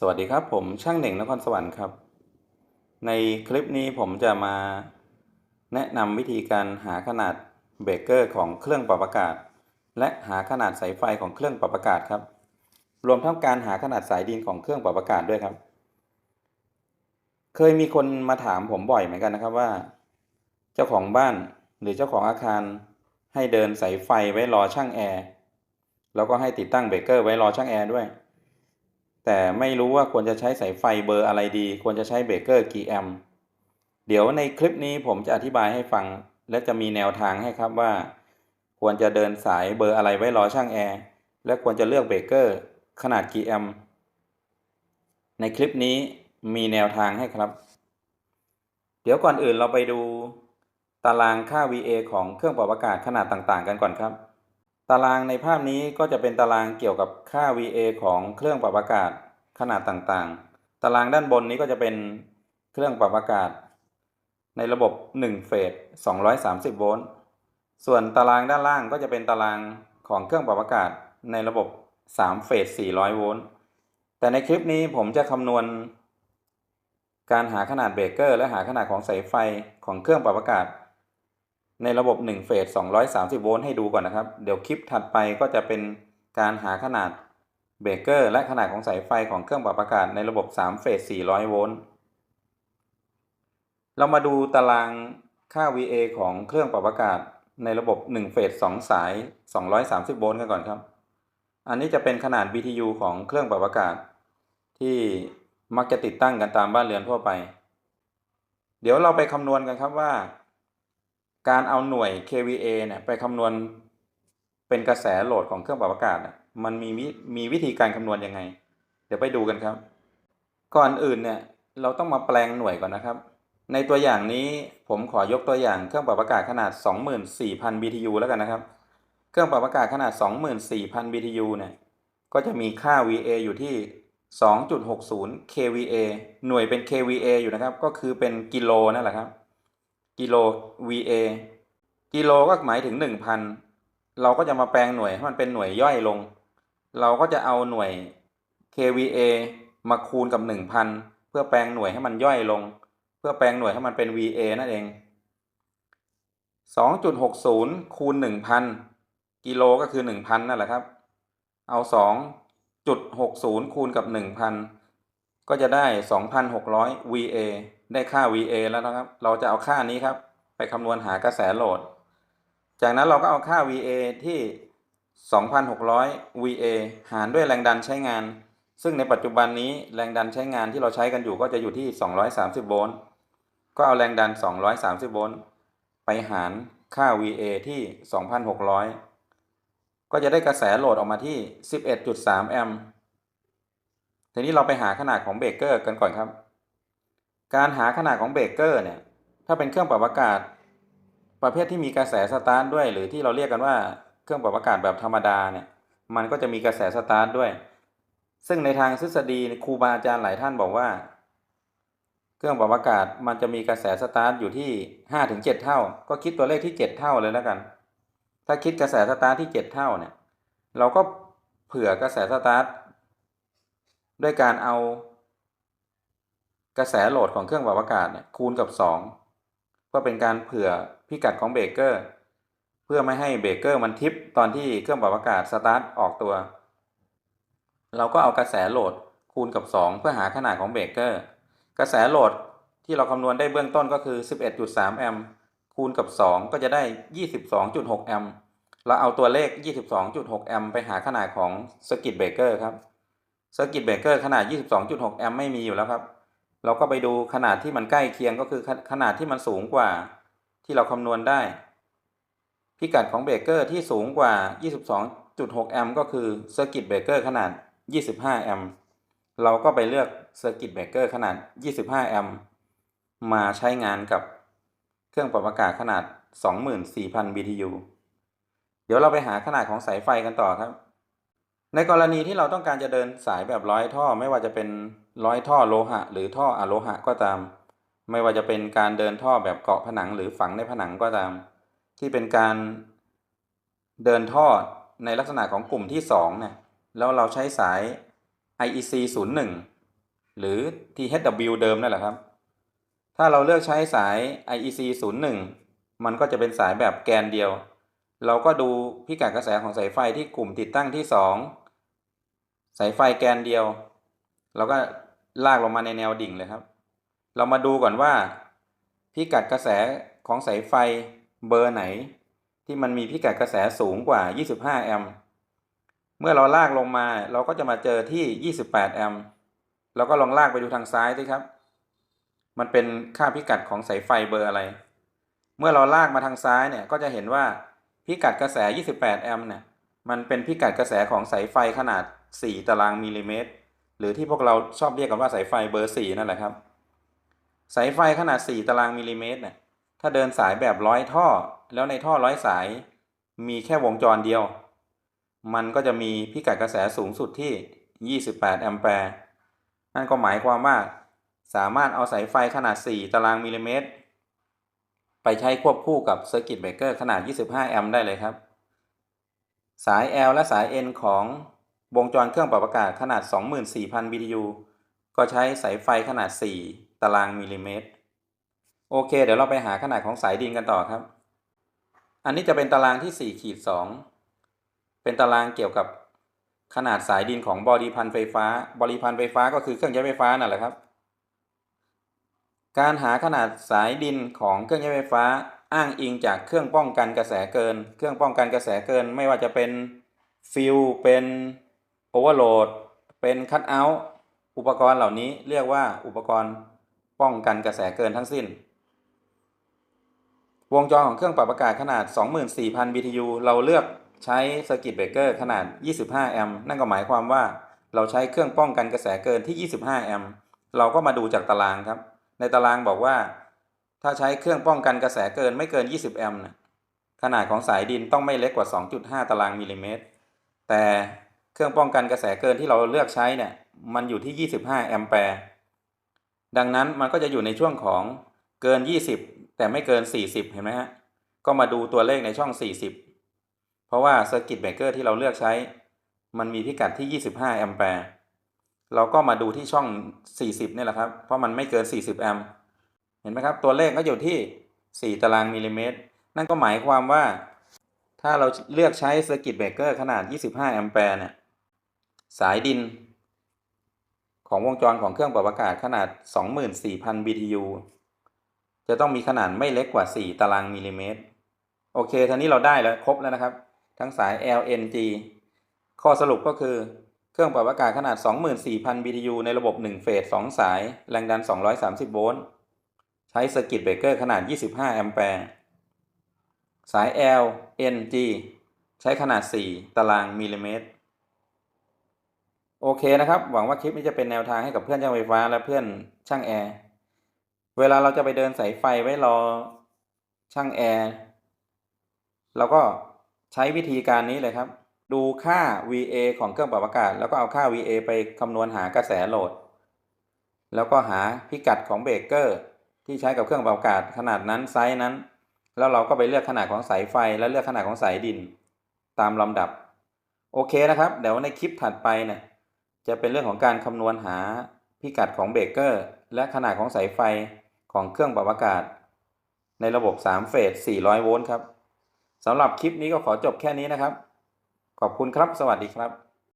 สวัสดีครับผมช่างเหน่งนครสวรรค์ครับ ในคลิปนี้ผมจะมาแนะนำวิธีการหาขนาดเบรกเกอร์ของเครื่องปรับอากาศ และหาขนาดสายไฟของเครื่องปรับอากาศครับ รวมทั้งการหาขนาดสายดินของเครื่องปรับอากาศด้วยครับ เคยมีคนมาถามผมบ่อยเหมือนกันนะครับว่า เจ้าของบ้านหรือเจ้าของอาคาร ให้เดินสายไฟไว้รอช่างแอร์แล้วก็ให้ติดตั้งเบรกเกอร์ไว้รอช่างแอร์ด้วย แต่ไม่รู้ว่าควรจะใช้สายไฟเบอร์อะไรดี ควรจะใช้เบรกเกอร์กี่แอมเดี๋ยวในคลิปนี้ผมจะอธิบายให้ฟัง และจะมีแนวทางให้ครับว่า ควรจะเดินสายเบอร์อะไรไว้รอช่างแอร์และควรจะเลือกเบรกเกอร์ขนาดกี่แอมในคลิปนี้มีแนวทางให้ครับ เดี๋ยวก่อนอื่นเราไปดูตารางค่า VA ของเครื่องปรับอากาศขนาดต่างๆ กันก่อนครับ ตารางในภาพนี้ก็จะเป็นตารางเกี่ยวกับค่า VA ของเครื่องปรับอากาศขนาดต่างๆ ตารางด้านบนนี้ก็จะเป็นเครื่องปรับอากาศ ในระบบ 1 เฟส 230 โวลต์ ส่วนตารางด้านล่างก็จะเป็นตารางของเครื่องปรับอากาศในระบบ 3 เฟส 400 โวลต์ แต่ในคลิปนี้ผมจะคำนวณ การหาขนาดเบรกเกอร์และหาขนาดของสายไฟของเครื่องปรับอากาศ ในระบบ1เฟส230 โวลต์ให้ดูก่อนนะครับ เดี๋ยวคลิปถัดไปก็จะเป็นการหาขนาดเบรกเกอร์และขนาดของสายไฟของเครื่องปรับอากาศในระบบ3เฟส400 โวลต์ เรามาดูตารางค่า VA ของเครื่องปรับอากาศในระบบ1เฟส2สาย 230 โวลต์กันก่อนครับ อันนี้จะเป็นขนาด BTU ของเครื่องปรับอากาศ ที่มักจะติดตั้งกันตามบ้านเรือนทั่วไป เดี๋ยวเราไปคำนวณกันครับว่า การเอาหน่วย kVA เนี่ยไปคำนวณเป็นกระแสโหลดของเครื่องปรับอากาศน่ะมันมีมีวิธีการคำนวณยังไง เดี๋ยวไปดูกันครับ ก่อนอื่นเนี่ยเราต้องมาแปลงหน่วยก่อนนะครับ ในตัวอย่างนี้ผมขอยกตัวอย่างเครื่องปรับอากาศขนาด 24,000 BTU แล้วกันนะครับ เครื่องปรับอากาศขนาด 24,000 BTU เนี่ยก็จะมีค่า VA อยู่ที่ 2.60 kVA หน่วยเป็น kVA อยู่นะครับ ก็คือเป็นกิโลนั่นแหละครับ กิโล VA กิโลก็หมายถึง 1,000 เราก็จะมาแปลงหน่วยให้มันเป็นหน่วยย่อยลง เราก็จะเอาหน่วย kVA มาคูณกับ 1,000 เพื่อแปลงหน่วยให้มันย่อยลง เพื่อแปลงหน่วยให้มันเป็น VA นั่นเอง 2.60 คูณ 1,000 กิโลก็คือ 1,000 นั่นแหละครับ เอา 2.60 คูณกับ 1,000 ก็จะได้ 2,600 VA ได้ค่า VA แล้วนะครับ เราจะเอาค่านี้ครับ ไปคำนวณหากระแสโหลด จากนั้นเราก็เอาค่า VA ที่ 2,600 VA หารด้วยแรงดันใช้งาน ซึ่งในปัจจุบันนี้แรงดันใช้งานที่เราใช้กันอยู่ก็จะอยู่ที่ 230 โวลต์ ก็เอาแรงดัน 230 โวลต์ ไปหารค่า VA ที่ 2,600 ก็จะได้กระแสโหลดออกมาที่ 11.3 แอมป์ ทีนี้เราไปหาขนาดของเบรกเกอร์กันก่อนครับ การหาขนาดของเบรกเกอร์เนี่ยถ้าเป็นเครื่องปรับอากาศ ประเภทที่มีกระแสสตาร์ทด้วย หรือที่เราเรียกกันว่าเครื่องปรับอากาศแบบธรรมดาเนี่ยมันก็จะมีกระแสสตาร์ทด้วย ซึ่งในทางทฤษฎีครูบาอาจารย์หลายท่านบอกว่า เครื่องปรับอากาศมันจะมีกระแสสตาร์ทอยู่ที่ห้าถึงเจ็ดเท่า ก็คิดตัวเลขที่เจ็ดเท่าเลยแล้วกัน ถ้าคิดกระแสสตาร์ทที่เจ็ดเท่าเนี่ยเราก็เผื่อกระแสสตาร์ทด้วยการเอา กระแสโหลดของเครื่องปรับอากาศคูณกับสองก็เป็นการเผื่อพิกัดของเบรกเกอร์ เพื่อไม่ให้เบรกเกอร์มันทิปตอนที่เครื่องปรับอากาศสตาร์ทออกตัว เราก็เอากระแสโหลดคูณกับ 2 เพื่อหาขนาดของเบรกเกอร์ กระแสโหลดที่เราคำนวณได้เบื้องต้นก็คือ 11.3 แอมป์คูณกับ 2 ก็จะได้ 22.6 แอมป์เราเอาตัวเลข 22.6 แอมป์ไปหาขนาดของสกิตเบรกเกอร์ครับสกิตเบรกเกอร์ขนาด 22.6 แอมป์ไม่มีอยู่แล้วครับ เราก็ไปดูขนาดที่มันใกล้เคียงก็คือขนาดที่มันสูงกว่าที่เราคำนวณได้ พิกัดของเบรกเกอร์ที่สูงกว่า 22.6 แอมป์ก็คือเซอร์กิตเบรกเกอร์ขนาด 25 แอมป์เราก็ไปเลือกเซอร์กิตเบรกเกอร์ขนาด 25 แอมป์มาใช้งานกับเครื่องปรับอากาศขนาด 24,000 BTU เดี๋ยวเราไปหาขนาดของสายไฟกันต่อครับ ในกรณีที่เราต้องการจะเดินสายแบบร้อยท่อไม่ว่าจะเป็น ร้อยท่อโลหะ หรือท่ออะโลหะก็ตาม ไม่ว่าจะเป็นการเดินท่อแบบเกาะผนังหรือฝังในผนังก็ตาม ที่เป็นการเดินท่อในลักษณะของกลุ่มที่2เนี่ยแล้วเราใช้สาย IEC 01 หรือ THW เดิมนั่นแหละครับ ถ้าเราเลือกใช้สาย IEC 01 มันก็จะเป็นสายแบบแกนเดียว เราก็ดูพิกัดกระแสของสายไฟที่กลุ่มติดตั้งที่ 2 สายไฟแกนเดียว เราก็ ลากลงมาในแนวดิ่งเลยครับ เรามาดูก่อนว่า พิกัดกระแสของสายไฟเบอร์ไหน ที่มันมีพิกัดกระแสสูงกว่า 25 แอมป์เมื่อเราลากลงมาเราก็จะมาเจอที่ 28 แอมป์เราก็ลองลากไปดูทางซ้ายสิครับ มันเป็นค่าพิกัดของสายไฟเบอร์อะไร เมื่อเราลากมาทางซ้ายเนี่ยก็จะเห็นว่าพิกัดกระแส 28 แอมป์เนี่ย มันเป็นพิกัดกระแสของสายไฟขนาด 4 ตารางมิลลิเมตร หรือที่พวกเราชอบเรียกกันว่าสายไฟเบอร์4นั่นแหละครับ สายไฟขนาด 4 ตารางมิลลิเมตรเนี่ยถ้าเดินสายแบบร้อยท่อ แล้วในท่อร้อยสาย มีแค่วงจรเดียว มันก็จะมีพิกัดกระแสสูงสุดที่ 28 แอมแปร์นั่นก็หมายความว่า สามารถเอาสายไฟขนาด 4 ตารางมิลลิเมตร ไปใช้ควบคู่กับเซอร์กิตเบรกเกอร์ขนาด 25 แอมป์ได้เลยครับ สาย L และสาย N ของ วงจรเครื่องปรับอากาศขนาด 24,000 BTU ก็ใช้สายไฟขนาด 4 ตารางมิลลิเมตร โอเค เดี๋ยวเราไปหาขนาดของสายดินกันต่อครับ อันนี้จะเป็นตารางที่4ขีด2เป็นตารางเกี่ยวกับขนาดสายดินของบอดีพันไฟฟ้า บอดีพันไฟฟ้าก็คือเครื่องใช้ไฟฟ้านั่นแหละครับ การหาขนาดสายดินของเครื่องใช้ไฟฟ้าอ้างอิงจากเครื่องป้องกันกระแสเกิน เครื่องป้องกันกระแสเกินไม่ว่าจะเป็นฟิลเป็น โอเวอร์โหลดเป็นคัตเอาท์อุปกรณ์เหล่านี้เรียกว่าอุปกรณ์ป้องกันกระแสเกินทั้งสิ้น วงจรของเครื่องปรับอากาศขนาด 24,000 BTU เราเลือกใช้เซอร์กิตเบรกเกอร์ขนาด 25 แอมป์นั่นก็หมายความว่าเราใช้เครื่องป้องกันกระแสเกินที่ 25 แอมป์เราก็มาดูจากตารางครับ ในตารางบอกว่า ถ้าใช้เครื่องป้องกันกระแสเกินไม่เกิน 20 แอมป์ขนาดของสายดินต้องไม่เล็กกว่า 2.5 ตารางมิลลิเมตร แต่ เครื่องป้องกันกระแสเกินที่เราเลือกใช้เนี่ยมันอยู่ที่ 25 แอมแปร์ ดังนั้นมันก็จะอยู่ในช่วงของเกิน 20 แต่ไม่เกิน 40 เห็นไหมฮะ ก็มาดูตัวเลขในช่อง 40 เพราะว่าเซอร์กิตเบรกเกอร์ที่เราเลือกใช้ มันมีพิกัดที่ 25 แอมแปร์ เราก็มาดูที่ช่อง 40 นี่แหละครับ เพราะมันไม่เกิน 40 แอม เห็นไหมครับ ตัวเลขก็อยู่ที่ 4 ตารางมิลลิเมตร นั่นก็หมายความว่า ถ้าเราเลือกใช้เซอร์กิตเบรกเกอร์ขนาด 25 แอมแปร์เนี่ย สายดิน ของวงจรของเครื่องปรับอากาศขนาด 24,000 BTU จะต้องมีขนาดไม่เล็กกว่า 4 ตารางมิลลิเมตร โอเคท่านี้เราได้แล้ว ครบแล้วนะครับ ทั้งสาย LNG ข้อสรุปก็คือเครื่องปรับอากาศขนาด 24,000 BTU ในระบบ 1 เฟส 2 สาย แรงดัน 230 โวลต์ ใช้เซอร์กิตเบรกเกอร์ขนาด 25 แอมแปร์สาย L NG ใช้ขนาด 4 ตารางมิลลิเมตร โอเคนะครับ หวังว่าคลิปนี้จะเป็นแนวทางให้กับเพื่อนช่างไฟฟ้าและเพื่อนช่างแอร์ เวลาเราจะไปเดินสายไฟไว้รอช่างแอร์เราก็ใช้วิธีการนี้เลยครับ ดูค่า VA ของเครื่องปรับอากาศ แล้วก็เอาค่า VA ไปคำนวณหากระแสโหลด แล้วก็หาพิกัดของเบรกเกอร์ ที่ใช้กับเครื่องปรับอากาศขนาดนั้นไซส์นั้น แล้วเราก็ไปเลือกขนาดของสายไฟ และเลือกขนาดของสายดิน ตามลำดับ โอเคนะครับ เดี๋ยวในคลิปถัดไปเนี่ย จะเป็นเรื่องของการคำนวณหาพิกัดของเบรกเกอร์ และขนาดของสายไฟของเครื่องปรับอากาศ ในระบบ 3 เฟส 400 โวลต์ครับสำหรับคลิปนี้ก็ขอจบแค่นี้นะครับ ขอบคุณครับ สวัสดีครับ